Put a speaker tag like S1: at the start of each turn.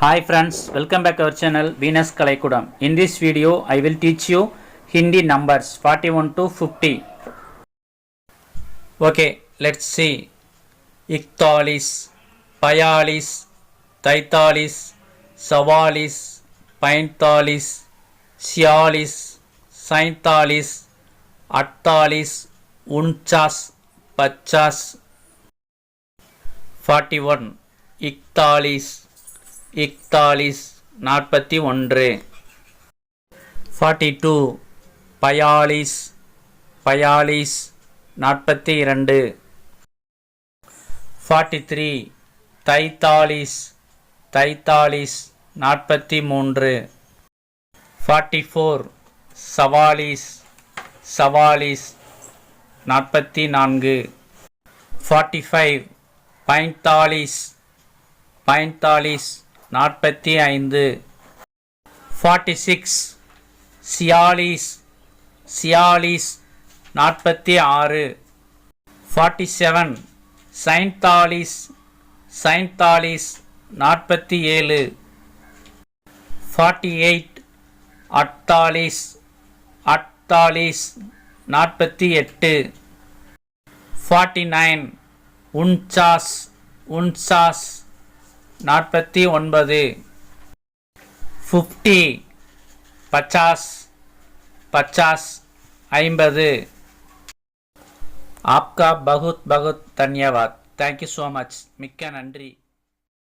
S1: Hi friends, welcome back our channel Venus Kalaikudam. In this video, I will teach you Hindi numbers 41 to 50. Okay, let's see. Iktalis, Payalis, Taitalis, Savalis, Paintalis, Sialis, Saintalis, Attalis, Unchas, Pachas. 41. Iktalis. இக்தாலிஸ் நாற்பத்தி ஒன்று. Forty two. பயாலிஸ். பயாலிஸ் நாற்பத்தி இரண்டு. Forty three. தைத்தாலிஸ். தைத்தாலிஸ் நாற்பத்தி மூன்று. Forty four. சவாலிஸ். சவாலிஸ் நாற்பத்தி நான்கு. Forty five. பைன்தாலிஸ். பைன்தாலிஸ் நாற்பத்தி ஐந்து. Forty six சியாலிஸ். சியாலிஸ் நாற்பத்தி ஆறு. ஃபார்ட்டி செவன் சைன்தாலிஸ் சைன்தாலிஸ் நாற்பத்தி ஏழு. ஃபார்ட்டி எயிட் அட்தாலிஸ் அட்தாலிஸ் நாற்பத்தி எட்டு. ஃபார்ட்டி நைன் உன்சாஸ். உன்சாஸ். நாற்பத்தி ஒன்பது. ஃபிஃப்டி பச்சாஸ். பச்சாஸ் ஐம்பது. ஆப்கா பகுத் பகுத் தன்யவாத். தேங்க்யூ ஸோ மச் மிக்க நன்றி.